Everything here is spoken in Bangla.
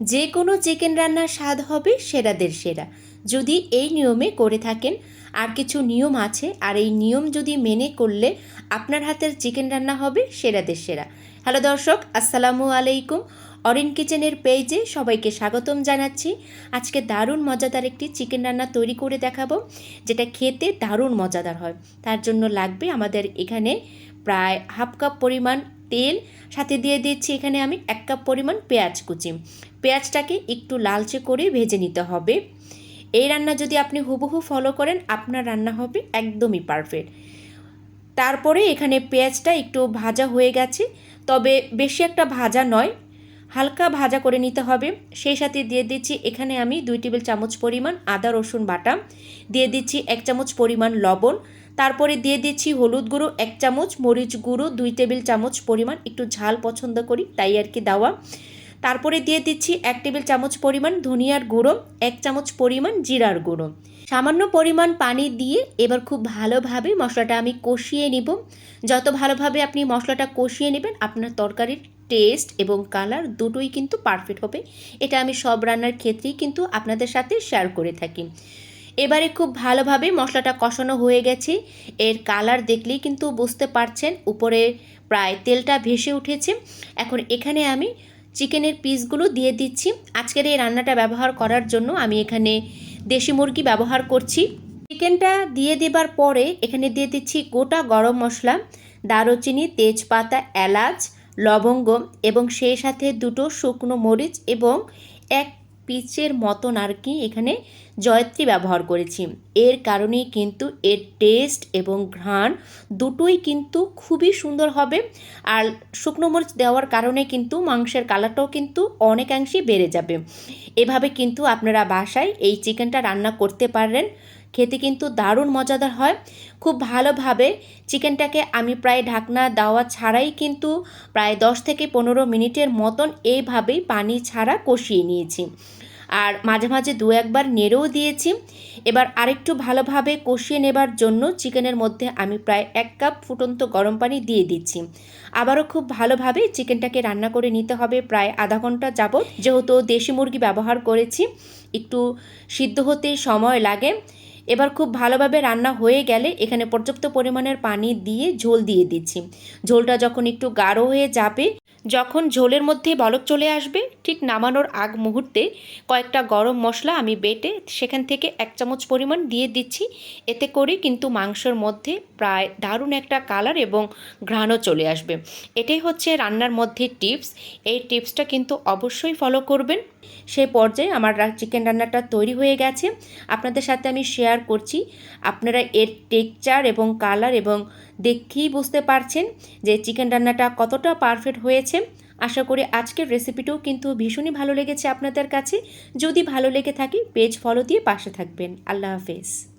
যে কোনো চিকেন রান্নার স্বাদ হবে সেরাদের সেরা। যদি এই নিয়মে করে থাকেন, আর কিছু নিয়ম আছে, আর এই নিয়ম যদি মেনে করলে আপনার হাতের চিকেন রান্না হবে সেরাদের সেরা। হ্যালো দর্শক, আসসালামু আলাইকুম। অরিন কিচেনের পেজে সবাইকে স্বাগতম জানাচ্ছি। আজকে দারুণ মজাদার একটি চিকেন রান্না তৈরি করে দেখাবো, যেটা খেতে দারুণ মজাদার হয়। তার জন্য লাগবে আমাদের এখানে প্রায় হাফ কাপ পরিমাণ তেল, সাথে দিয়ে দিচ্ছি এখানে আমি এক কাপ পরিমাণ পেঁয়াজ কুচি। পেঁয়াজটাকে একটু লালচে করে ভেজে নিতে হবে। এই রান্না যদি আপনি হুবহু ফলো করেন, আপনার রান্না হবে একদমই পারফেক্ট তারপরে এখানে পেঁয়াজটা একটু ভাজা হয়ে গেছে, তবে বেশি একটা ভাজা নয়, হালকা ভাজা করে নিতে হবে। সেই সাথে দিয়ে দিচ্ছি এখানে আমি দুই টেবিল চামচ পরিমাণ আদা রসুন বাটা, দিয়ে দিচ্ছি এক চামচ পরিমাণ লবণ তারপরে দিয়ে দিচ্ছি হলুদ গুঁড়ো, এক চামচ, মরিচ গুঁড়ো, দুই টেবিল চামচ পরিমাণ। একটু ঝাল পছন্দ করি, তাই আর কি দেওয়া। তারপরে দিয়ে দিচ্ছি এক টেবিল চামচ পরিমাণ ধনিয়ার গুঁড়ো, এক চামচ পরিমাণ জিরার গুঁড়ো। সামান্য পরিমাণ পানি দিয়ে এবার খুব ভালোভাবে মশলাটা আমি কষিয়ে নিব। যত ভালোভাবে আপনি মশলাটা কষিয়ে নেবেন, আপনার তরকারির টেস্ট এবং কালার দুটোই কিন্তু পারফেক্ট হবে। এটা আমি সব রান্নার ক্ষেত্রেই কিন্তু আপনাদের সাথে শেয়ার করে থাকি। এবারে খুব ভালোভাবে মশলাটা কষানো হয়ে গেছে। এর কালার দেখলেই কিন্তু বুঝতে পারছেন, উপরে প্রায় তেলটা ভেসে উঠেছে। এখন এখানে আমি চিকেনের পিসগুলো দিয়ে দিচ্ছি। আজকের এই রান্নাটা ব্যবহার করার জন্য আমি এখানে দেশি মুরগি ব্যবহার করছি। চিকেনটা দিয়ে দেবার পরে এখানে দিয়ে দিচ্ছি গোটা গরম মশলা, দারুচিনি, তেজপাতা, এলাচ, লবঙ্গ এবং সেই সাথে দুটো শুকনো মরিচ এবং এক পিচের মতন আর কি এখানে জয়ত্রী ব্যবহার করেছি। এর কারণেই কিন্তু এর টেস্ট এবং ঘ্রাণ দুটোই কিন্তু খুবই সুন্দর হবে। আর শুকনো মরিচ দেওয়ার কারণে কিন্তু মাংসের কালারটাও কিন্তু অনেকাংশেই বেড়ে যাবে। এভাবে কিন্তু আপনারা বাসায় এই চিকেনটা রান্না করতে পারেন। খেতে কিন্তু দারুণ মজাদার হয়। খুব ভালোভাবে চিকেনটাকে আমি প্রায় ঢাকনা দেওয়া ছাড়াই কিন্তু প্রায় দশ থেকে পনেরো মিনিটের মতন এইভাবেই পানি ছাড়া কষিয়ে নিয়েছি। আর মাঝে মাঝে দু একবার নেড়েও দিয়েছি। এবার আরেকটু ভালোভাবে কষিয়ে নেবার জন্য চিকেনের মধ্যে আমি প্রায় এক কাপ ফুটন্ত গরম পানি দিয়ে দিচ্ছি। আবারও খুব ভালোভাবে চিকেনটাকে রান্না করে নিতে হবে। প্রায় আধা ঘণ্টা যাবত যেহেতু দেশি মুরগি ব্যবহার করেছি, একটু সিদ্ধ হতে সময় লাগে। এবার খুব ভালোভাবে রান্না হয়ে গেলে এখানে পর্যাপ্ত পরিমাণের পানি দিয়ে ঝোল দিয়ে দিচ্ছি। ঝোলটা যখন একটু গাঢ় হয়ে যাবে যখন ঝোলের মধ্যে বলক চলে আসবে, ঠিক নামানোর আগ মুহূর্তে কয়েকটা গরম মশলা আমি বেটে সেখান থেকে এক চামচ পরিমাণ দিয়ে দিচ্ছি। এতে করে কিন্তু মাংসর মধ্যে প্রায় দারুণ একটা কালার এবং ঘ্রাণও চলে আসবে। এটাই হচ্ছে রান্নার মধ্যে টিপস। এই টিপসটা কিন্তু অবশ্যই ফলো করবেন। সেই পর্যায়ে আমার চিকেন রান্নাটা তৈরি হয়ে গেছে। আপনাদের সাথে আমি শেয়ার করছি। আপনারা এর টেক্সচার এবং কালার এবং দেখেই বুঝতে পারছেন যে চিকেন রান্নাটা কতটা পারফেক্ট হয়েছে আশা করি আজকের রেসিপিটাও কিন্তু ভীষণই ভালো লেগেছে আপনাদের কাছে। যদি ভালো লেগে থাকে পেজ ফলো দিয়ে পাশে থাকবেন। আল্লাহ হাফেজ।